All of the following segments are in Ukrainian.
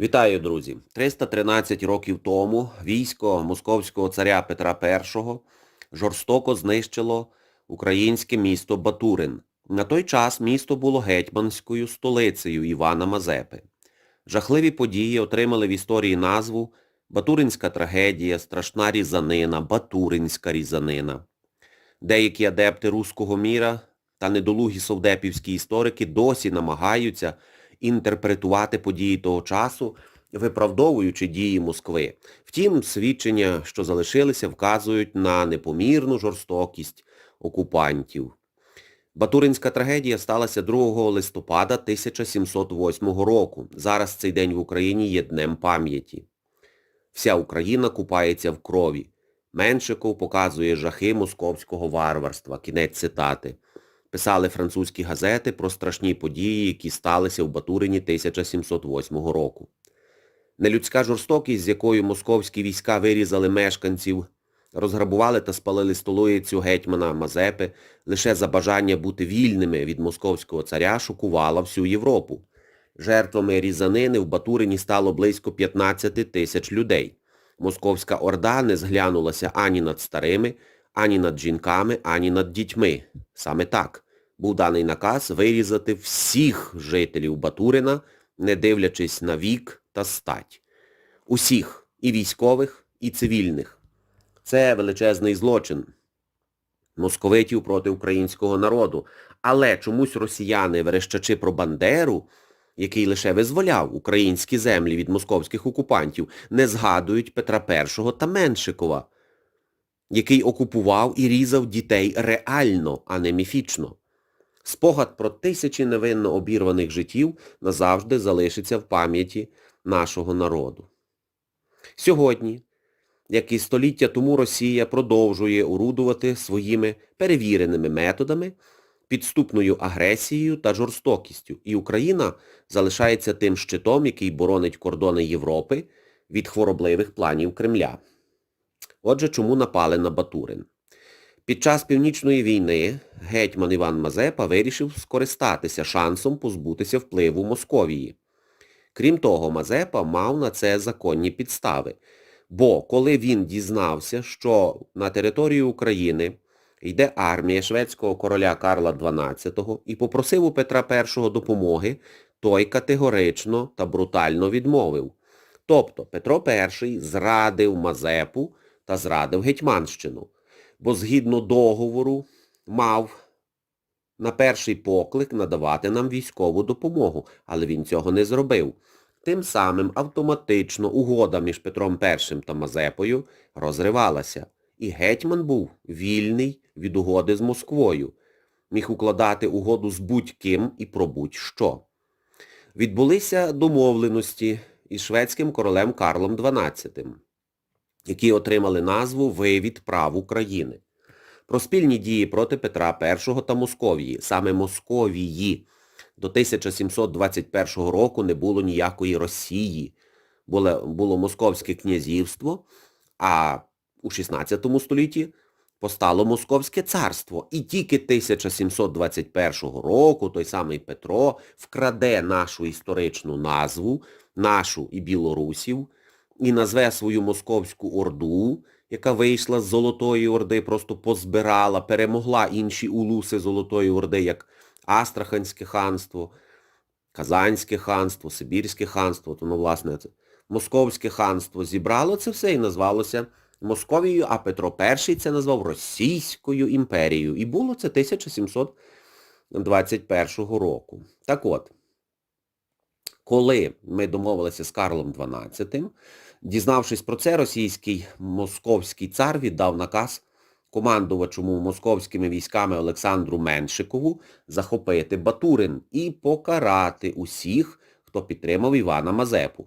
Вітаю, друзі! 313 років тому військо московського царя Петра І жорстоко знищило українське місто Батурин. На той час місто було гетьманською столицею Івана Мазепи. Жахливі події отримали в історії назву Батуринська трагедія, страшна різанина, Батуринська різанина. Деякі адепти руського міра та недолугі совдепівські історики досі намагаються інтерпретувати події того часу, виправдовуючи дії Москви. Втім, свідчення, що залишилися, вказують на непомірну жорстокість окупантів. Батуринська трагедія сталася 2 листопада 1708 року. Зараз цей день в Україні є днем пам'яті. Вся Україна купається в крові. Меншиков показує жахи московського варварства. Кінець цитати. Писали французькі газети про страшні події, які сталися в Батурині 1708 року. Нелюдська жорстокість, з якою московські війська вирізали мешканців, розграбували та спалили столицю гетьмана Мазепи, лише за бажання бути вільними від московського царя шокувала всю Європу. Жертвами різанини в Батурині стало близько 15 тисяч людей. Московська орда не зглянулася ані над старими, ані над жінками, ані над дітьми. Саме так був даний наказ вирізати всіх жителів Батурина, не дивлячись на вік та стать. Усіх, і військових, і цивільних. Це величезний злочин московитів проти українського народу. Але чомусь росіяни, верещачи про Бандеру, який лише визволяв українські землі від московських окупантів, не згадують Петра І та Меншикова, який окупував і різав дітей реально, а не міфічно. Спогад про тисячі невинно обірваних життів назавжди залишиться в пам'яті нашого народу. Сьогодні, як і століття тому Росія продовжує орудувати своїми перевіреними методами, підступною агресією та жорстокістю, і Україна залишається тим щитом, який боронить кордони Європи від хворобливих планів Кремля. Отже, чому напали на Батурин? Під час Північної війни гетьман Іван Мазепа вирішив скористатися шансом позбутися впливу Московії. Крім того, Мазепа мав на це законні підстави. Бо коли він дізнався, що на територію України йде армія шведського короля Карла XII і попросив у Петра І допомоги, той категорично та брутально відмовив. Тобто Петро І зрадив Мазепу та зрадив Гетьманщину бо згідно договору мав на перший поклик надавати нам військову допомогу, але він цього не зробив. Тим самим автоматично угода між Петром І та Мазепою розривалася, і гетьман був вільний від угоди з Москвою, міг укладати угоду з будь-ким і про будь-що. Відбулися домовленості із шведським королем Карлом XII які отримали назву Вивід прав України. Про спільні дії проти Петра І та Московії. Саме Московії до 1721 року не було ніякої Росії. Було, було Московське князівство, а у 16 столітті постало Московське царство. І тільки 1721 року той самий Петро вкраде нашу історичну назву, нашу і білорусів, і назве свою московську орду, яка вийшла з Золотої Орди, просто позбирала, перемогла інші улуси Золотої Орди, як Астраханське ханство, Казанське ханство, Сибірське ханство, то, ну, власне, це Московське ханство зібрало це все і назвалося Московією, а Петро І це назвав Російською імперією. І було це 1721 року. Так от, коли ми домовилися з Карлом XII, Дізнавшись про це, російський московський цар віддав наказ командувачому московськими військами Олександру Меншикову захопити Батурин і покарати усіх, хто підтримав Івана Мазепу.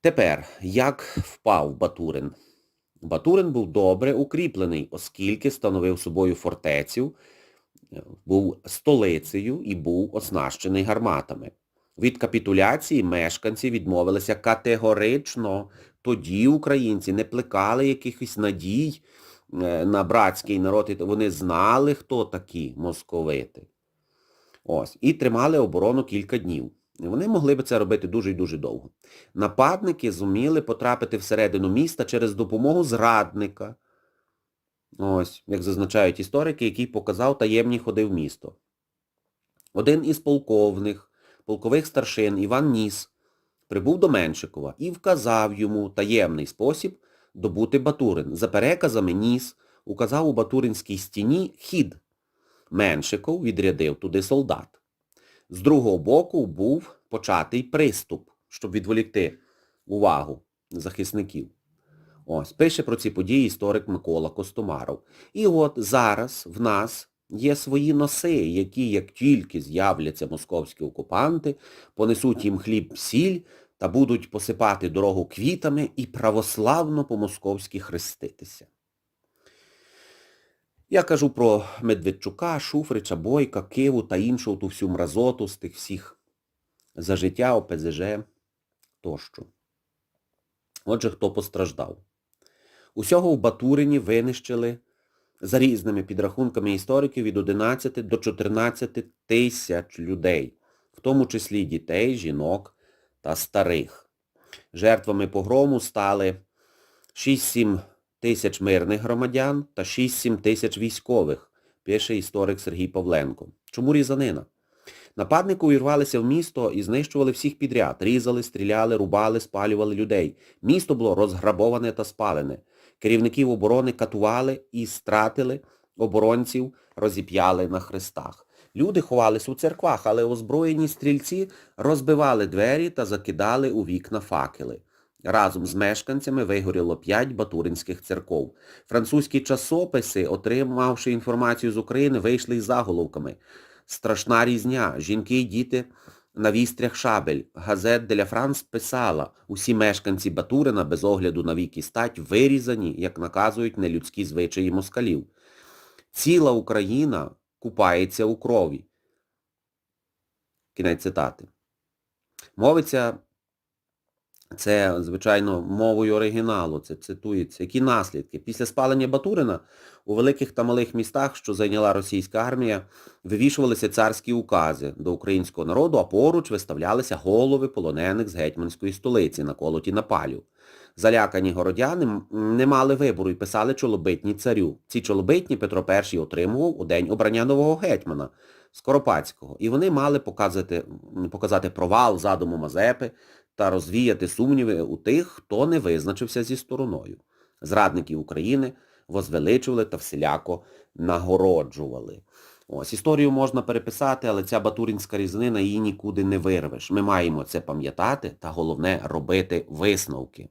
Тепер, як впав Батурин? Батурин був добре укріплений, оскільки становив собою фортецю, був столицею і був оснащений гарматами. Від капітуляції мешканці відмовилися категорично. Тоді українці не плекали якихось надій е, на братський народ. Вони знали, хто такі московити. Ось. І тримали оборону кілька днів. Вони могли би це робити дуже і дуже довго. Нападники зуміли потрапити всередину міста через допомогу зрадника. Ось, як зазначають історики, який показав таємні ходи в місто. Один із полковних, полкових старшин Іван Ніс прибув до Меншикова і вказав йому таємний спосіб добути Батурин. За переказами Ніс указав у Батуринській стіні хід. Меншиков відрядив туди солдат. З другого боку був початий приступ, щоб відволікти увагу захисників. Ось, пише про ці події історик Микола Костомаров. І от зараз в нас є свої носи, які, як тільки з'являться московські окупанти, понесуть їм хліб, сіль та будуть посипати дорогу квітами і православно по-московськи хреститися. Я кажу про Медведчука, Шуфрича, Бойка, Киву та іншу ту всю мразоту з тих всіх за життя, ОПЗЖ тощо. Отже, хто постраждав? Усього в Батурині винищили за різними підрахунками істориків від 11 до 14 тисяч людей, в тому числі дітей, жінок та старих. Жертвами погрому стали 6-7 тисяч мирних громадян та 6-7 тисяч військових, пише історик Сергій Павленко. Чому різанина? Нападники увірвалися в місто і знищували всіх підряд. Різали, стріляли, рубали, спалювали людей. Місто було розграбоване та спалене. Керівників оборони катували і стратили, оборонців розіп'яли на хрестах. Люди ховались у церквах, але озброєні стрільці розбивали двері та закидали у вікна факели. Разом з мешканцями вигоріло п'ять батуринських церков. Французькі часописи, отримавши інформацію з України, вийшли із заголовками. Страшна різня. Жінки й діти на вістрях шабель. Газет Деля Франс писала, усі мешканці Батурина без огляду на вік і стать вирізані, як наказують нелюдські звичаї москалів. Ціла Україна купається у крові. Кінець цитати. Мовиться це, звичайно, мовою оригіналу, це цитується. Які наслідки? Після спалення Батурина у великих та малих містах, що зайняла російська армія, вивішувалися царські укази до українського народу, а поруч виставлялися голови полонених з гетьманської столиці, на палю. Залякані городяни не мали вибору і писали чолобитні царю. Ці чолобитні Петро І отримував у день обрання нового гетьмана Скоропадського. І вони мали показати, показати провал задуму Мазепи та розвіяти сумніви у тих, хто не визначився зі стороною. Зрадників України возвеличували та всіляко нагороджували. Ось, історію можна переписати, але ця батурінська різнина її нікуди не вирвеш. Ми маємо це пам'ятати та головне робити висновки.